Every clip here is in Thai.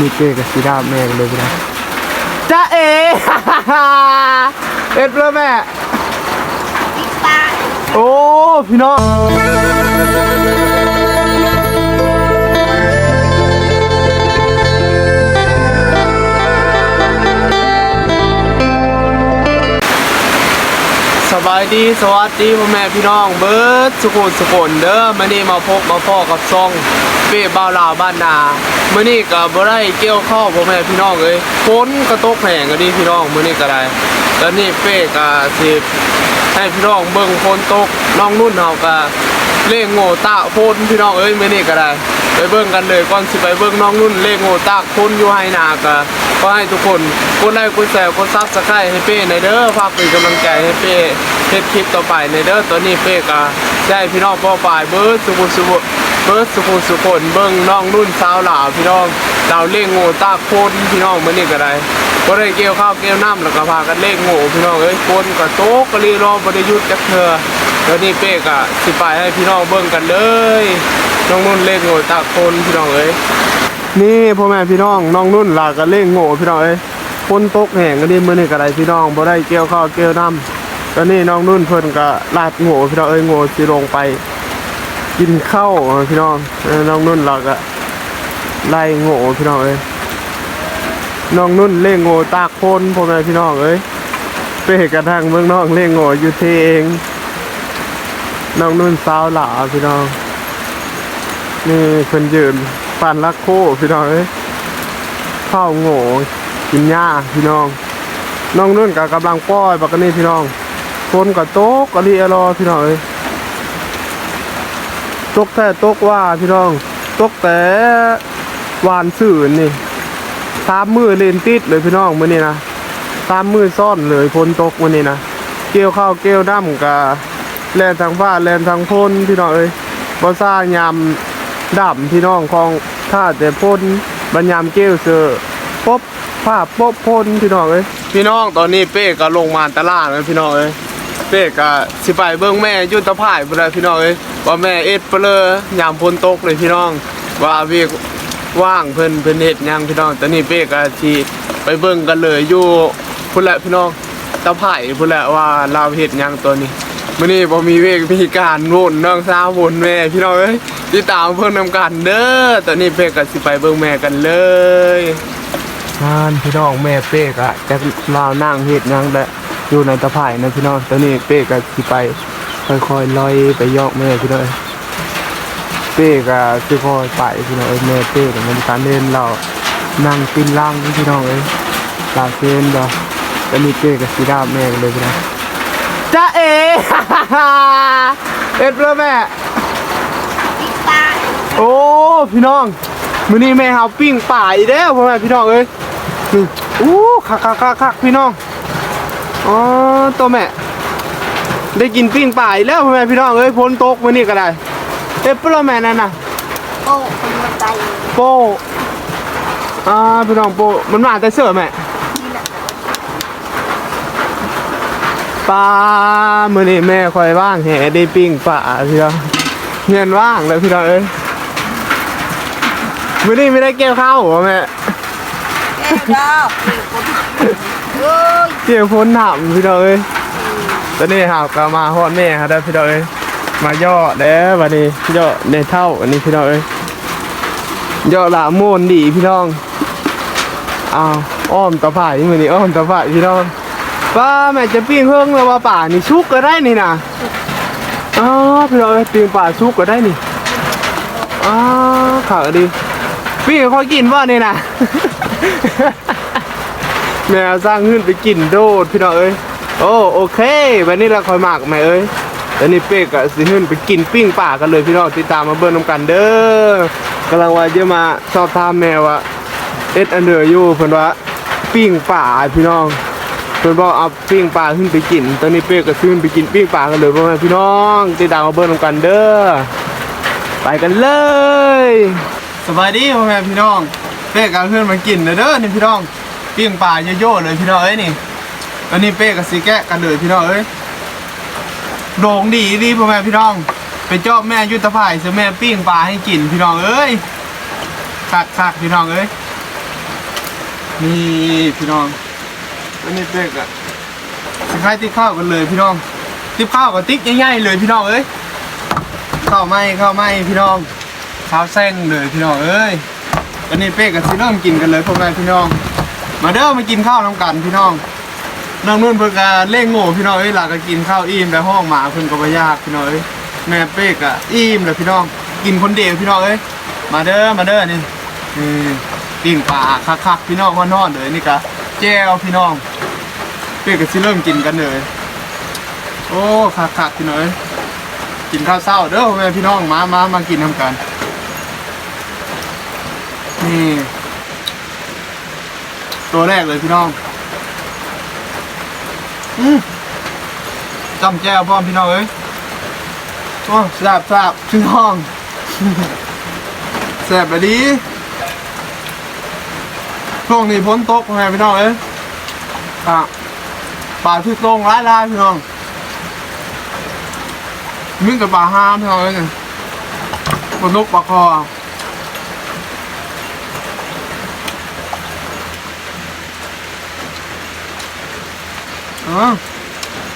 มีเจกับซีดาแม่กันเลยพี่นะจ้าเอ เอ็ดเพื่อแม่ โอ้ พี่น้อง สบายดีสวัสดีพ่อแม่พี่น้องเบิร์ดสุขุนสุขนเด้อมื่อนี้มาพบมาพ่อกับซองเป้บ่าวลาวบ้านนามื่อนี้ก็บ่ได้เกี่ยวข้าวพ่อแม่พี่น้องเอ้ยฝนก็ตกแห้งก็ดีพี่น้องมื่อนี้ก็ได้แล้วนี่เป้ก็สิให้พี่น้องเบิ่งฝนตกน้องนุ่นเฮาก็เล่งโง่ตะฝนพี่น้องเอ้ยมื่อนี้ก็ได้ไปเบิ่งกันเลยก่อนสิไปเบิ่งน้องนุ่นเล่งโง่ตากฝนอยู่ให้นาก็ ก็ให้ทุกคนกดไลค์กดแชร์กดซับสไครต์ให้เป้ในเด้อฝากเป็นกำลังใจให้เป้เฮ็ดคลิปต่อไปในเด้อตอนนี้เป้ก็ได้พี่น้องพ่อฝ่ายเบิร์ดสุขุสุขเบิร์ดสุขุสุขนเบิ่งน้องนุ่นสาวหลาพี่น้องเราเล่งโง่ตากฝนพี่น้องมื้อนี้ก็ได้บ่ได้เกี่ยวข้าวเกี่ยวน้ำแล้วก็พากันเล่งโง่พี่น้องเอ้ยฝนก็ตกก็รีรอบ่ได้หยุดจักเทื่อแล้วนี่เป้ก็สิไปให้พี่น้องเบิ่งกันเลยน้องนุ่นเล่งโง่ตากฝนพี่น้องเอ้ย นี่พ่อแม่พี่น้องน้องนุ่นหลากก็เล่งโง่พี่น้องเอ้ยฝนตกแห้งก็ดีมื้อนี้ก็ได้พี่น้องบ่ได้เกี่ยวข้าวเกี่ยวน้ำตอนนี้น้องนุ่นเพิ่นก็ลาดโง่พี่น้องเอ้ยโง่สิลงไป กินข้าวพี่น้องน้องนุ่นเราก็ไล่โง่พี่น้องเอ้ยน้องนุ่นเล่งโง่ตากฝนพ่อแม่พี่น้องเอ้ยไปเห็นกระทั่งเมืองน้องเล่งโง่อยู่เทเองน้องนุ่นสาวหล่าพี่น้องนี่เพิ่นยืน ปั่นลักโคพี่น้องเอ้ยข้าวโง่กินหญ้าพี่น้อง น้องนุ่นกับกำลังป้อยบักกนี่พี่น้องคนกับโต๊ะกะลีอรอพี่น้องเอ้ยตกแท้ตกว่าพี่น้องตกแต่วานสื่นนี่สามมือเลนติดเลยพี่น้องมื้อนี้นะสามมือซ่อนเลยฝนตกมื้อนี้นะเกี่ยวข้าวเกี่ยวน้ำกับแลนทางฟ้าแลนทางพ้นพี่น้องเอ้ยบ่ซ่ายา ดับพี่น้องของท่าแต่พ่นบัญยามเกลเซอร์ปบผ้าปบพ่นพี่น้องเอ้ยพี่น้องตอนนี้เป้ก็ลงมาตลาดแล้วพี่น้องเอ้ยเป้ก็สิไปเบิ่งแม่ยุตะพ่ายบ่ได้พี่น้องเอ้ยว่าแม่เอ็ดเปลือยามพ้นตกเลยพี่น้อง ว่าเวีกว่างเพิ่นเพิ่นเฮ็ดหยังพี่น้องตอนนี้เป้ก็สิไปเบิ่งกันเลยอยู่พุ่นแหละพี่น้องตะไผ่พุ่นแหละว่าเราเฮ็ดหยังตัวนี้ มื่อนี้บ่มีเวกมีการวนน้องสาววนแม่พี่น้องเอ้ยติดตามเพิ่นนำกันเด้อตอนนี้เป๊กก็สิไปเบิ่งแม่กันเลยงานพี่น้องแม่เป๊กอะแต่ลาวนั่งเฮ็ดหยังแต่อยู่ในตะไคร่นะพี่น้องตอนนี้เป๊กก็สิไปค่อยๆลอยไปยอกแม่พี่น้องเอ้ยเป๊กก็สิค่อยไปพี่น้องแม่เป๊กมันการเล่นเรานั่งกินล่างพี่น้องเอ้ยลาเซนดอตอนนี้เป๊กก็สิดาแม่กันเลยพี่น้อง จ้าเอ เอ็ดเพื่อแม่โอ้พี่น้องมื้อนี้แม่เฮาปิ้งป่าอีกแล้วพ่อแม่พี่น้องเอ้ยนี่อู้คักคักคักคักพี่น้องอ๋อตัวแม่ ได้กินปิ้งป่าอีกแล้วพ่อแม่พี่น้องเอ้ยพ้นตกมื้อนี้ก็ได้เอ็ดเพื่อแม่นั่นน่ะ โอ้คนมาใจโปอ่าพี่น้องโปมันมาแต่เสือแม่ ปลามื่อนี้แม่คอยว่างแห่ได้ปิ้งปลาพี่น้องเงินว่างเลยพี่น้องเอ้ยมื่อนี้ไม่ได้เกี่ยวข้าวหรอแม่แก่ดอกเอ้ยเกี่ยวพ้นถามพี่น้องเอ้ยตอนนี้หาวก็มาฮอดแม่ครับได้พี่น้องเอ้ยมาย่อเด้อวันนี้ย่อในเท่าอันนี้พี่น้องเอ้ยย่อหลาโมนดีพี่น้องอ้าวอ้อมตะไคร่มือนี้อ้อมตะไคร่พี่น้อง ป้าแม่จะปิ้งเพิ่งแล้วว่าป่านี่ชุกก็ได้นี่นะอ๋อพี่น้องเอ้ยปิ้งป่าชุกก็ได้นี่อ๋อข่าวดีปิ้งให้เขากินว่านี่นะแมวสร้างขึ้นไปกินโดดพี่น้องเอ้ยโอ้โอเควันนี้เราคอยหมากแม่เอ้ยแล้วนี่เป๊กกับสิขึ้นไปกินปิ้งป่ากันเลยพี่น้องติดตามมาเบิ้ลน้ำกันเด้อกำลังว่าจะมาสอบถามแมวว่าเอ็ดอันเดอร์อยู่เพิ่นว่าปิ้งป่าพี่น้อง เพิ่นบอกเอาปิ้งป่าขึ้นไปกิน ตอนนี้เป๊กก็ขึ้นไปกินปิ้งป่ากันเลยพ่อแม่พี่น้องติดตามมาเบิ้ลน้ำกันเด้อ ไปกันเลย สบายดีพ่อแม่พี่น้อง เป๊กก็ขึ้นมากินเด้อเด้อนี่พี่น้อง ปิ้งปลาโยๆเลยพี่น้องเอ้ยนี่อันนี้เป้กับซีแกะกันเลยพี่น้องเอ้ยโด่งดีดีพ่อแม่พี่น้องไปเจอบแม่ยุทธภายซื้อแม่ปิ้งปลาให้กินพี่น้องเอ้ยคักคักพี่น้องเอ้ยนี่พี่น้อง อันนี้เป๊กอะสิคล้ายติ๊กข้าวกันเลยพี่น้อง ติ๊กข้าวกับติ๊กใหญ่ๆเลยพี่น้องเอ้ยข้าวไหมข้าวไหมพี่น้องข้าวแซงเลยพี่น้องเอ้ยอันนี้เป๊กกับซิเริ่มกินกันเลยพ่อแม่พี่น้อง มาเด้อมากินข้าวน้ำกันพี่น้องน้องนุ่นเพิ่นก็เล่งโง่พี่น้องเอ้ยหลักก็กินข้าวอิ่มแต่ห้องหมาเพิ่นก็บ่ยากพี่น้องเอ้ยแม่เป๊กอะอิ่มเลยพี่น้อง กินคนเดียวพี่น้องเอ้ยมาเด้อมาเด้อนี่นี่ปิ้งปลาคักๆพี่น้องฮ้อนๆเลยนี่ก็ แจ่วพี่น้องเป๊กก็สิเริ่มกินกันเลยโอ้คักๆพี่น้อยกินข้าวเช้าเด้อแม่พี่น้องมามามากินนํกัน นี่ ตัวแรกเลยพี่น้องอืมจำแจ้วพร้อมพี่น้องเอ้ยโอ้แซบแซบพี่น้องแซบแบบนี้ ช่วงนี้พ้นตกไงพี่น้องเอ้ยอะป่าที่ตรงร้ายร้ายๆพี่น้องมึงกับป่าห้ามพี่น้องเอ้ยเนี่ยบนนกปลาคออ๋อ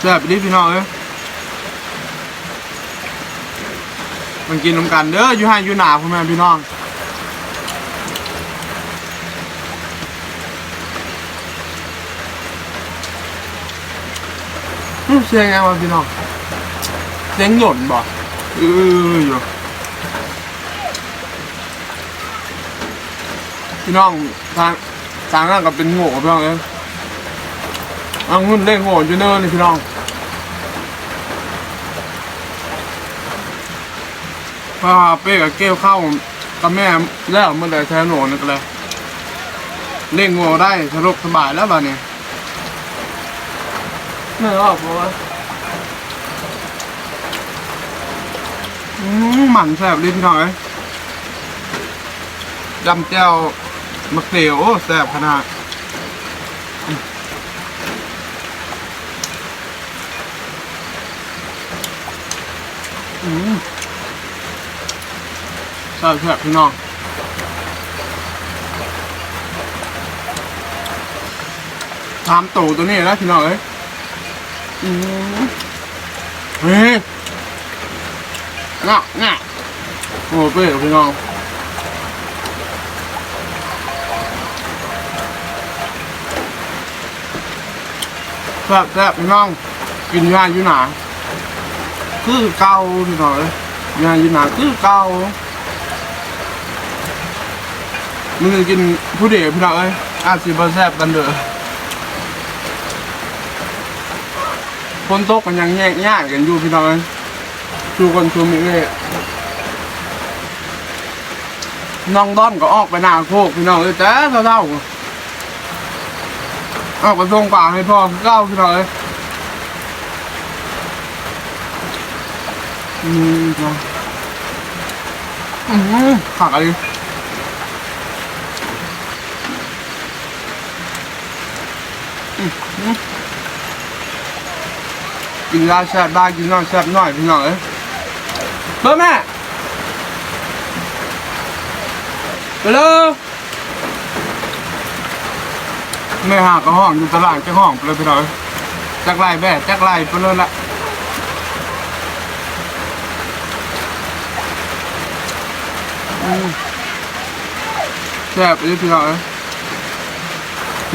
แซ่บดีพี่น้องเอ้ยมันกินน้ำกันเด้ออยู่ห้อยู่หนาพ่อแม่พี่น้อง เสียงไงวะพี่น้องเสียงหย่นบ่เอออยู่พี่น้องทางทางนั้นก็เป็นโง่พี่น้องเอ้ยอังุ่นเล่งโง่อยู่เนินนี่พี่น้องพาเป้กับเก้วเข้ากับแม่แล้วเมื่อไหร่แทนหนูนั่นก็เลยเล่งโง่ได้สะดวกสบายแล้วบ้านี้ ไม่รอกเพราะว่าอืมหมันแซ่บลิ้นพี่น้อยจำแจ้วมะเขือโอ้แซ่บขนาดอืมใช่ใช่พี่น้องตามตู่ตัวนี้นะพี่น้องเอ้ย อืมเฮ้ยน่ะน่ะโอ้เป้พี่น้องแซ่บแซ่บพี่น้อง กินง่ายอยู่หนาคือเก่าพี่น้องเอ้ยงานอยู่หนาคือเก่ามึงกินผู้เดียวพี่น้องเอ้ยอาจสิบ่แซ่บกันเด้อ คนตกกันยังแยกยางกันอยู่พี่น้องชูคนชูมือเลยน้องด้อมก็ออกไปหน้าโคกพี่น้องเอ้ยแต่เท่าๆออกไปส่งป่าให้พ่อคือเก่าพี่น้องเอ้ยอืมจ้ะอืมผักอะไรอืมอืม กินยาแซ่บได้กินน้อยแซ่บน้อยพี่น้องเอ้ยเบอร์แม่ไปเลยแม่หากระห้องอยู่ตลาดจ้าห้องไปเลยพี่น้องจักไรแบ่จักไรไปเลยละแซ่บไปพี่น้องเอ้ย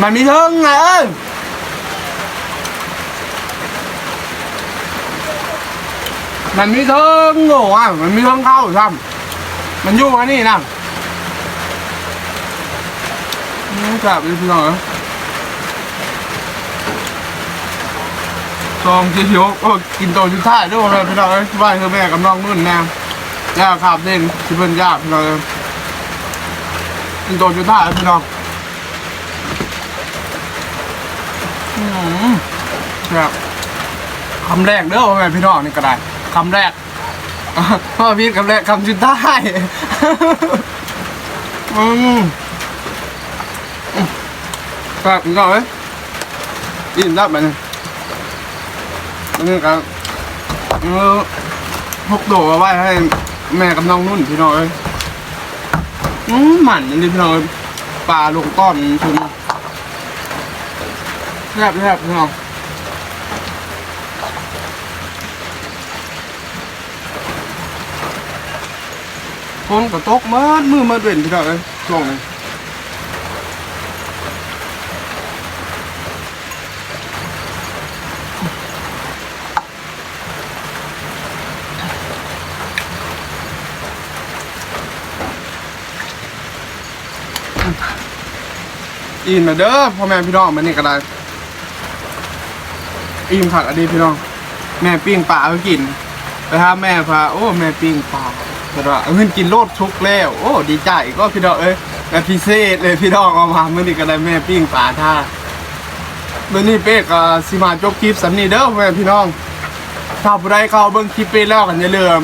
มันมีเทิงไงเอ้ย มันมีเทิงโง่อะมันมีเทิงเข้าซ้ำมันอยู่อันนี้นะอืมแซ่บไปพี่น้องเอ้ยซองเชียวๆโอ้กินโตชุดท้ายด้วยเลยพี่น้องเอ้ยไหว้เธอแม่กับน้องนุ่นแน่ย่าขาบเด่นที่เพิ่นยากพี่น้องกินโดนจุดได้พี่น้องอืมแบบคำแรกเด้อพ่อแม่พี่น้องนี่ก็ได้ คำแรกพ่อพี่คำแรกคำจุดได้อืมอืมแบบพี่น้องเอ้ยอิ่มรับไปนี่อันนี้ครับเออพกโดเอาไว้ให้แม่กับน้องนุ่นพี่น้องเอ้ยอืมหมันนนี้พี่น้องปลาลงต้อนชุนแซ่บแซ่บพี่น้อง นก็ตกมืดมือมืดเว้นพี่น้องเอ้ยช่วงนี้อินมาเด้อพ่อแม่พี่น้องมันนี่ก็ได้อิ่มผักอดีพี่น้อง แม่ปิ้งปลาเอากิน ไปหาแม่พาโอ้ แม่ปิ้งปลา แต่ว่าเอาเงินกินโลดชุกแล้ว โอ้ดีใจก็พี่น้องเอ้ยแบบพิเศษเลยพี่น้องเอามาเมื่อนี้ก็ได้แม่ปิ้งปลาท่าเมื่อนี้เป๊กสิมาจบคลิปสำนีเด้อพ่อแม่พี่น้องถ้าผู้ใดเข้าเบิ่งคลิปเป้แล้วกันอย่าลืม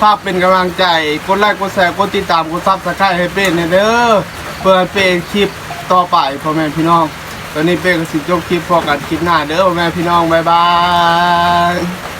ฝากเป็นกำลังใจกดไลค์กดแชร์กดติดตามกดซับสไครต์ให้เป้เนี่ยเด้อเปิดเป้คลิปต่อไปพ่อแม่พี่น้อง ตอนนี้เป้ก็สิจบคลิปพอกันคลิปหน้าเด้อพ่อแม่พี่น้องบ๊ายบาย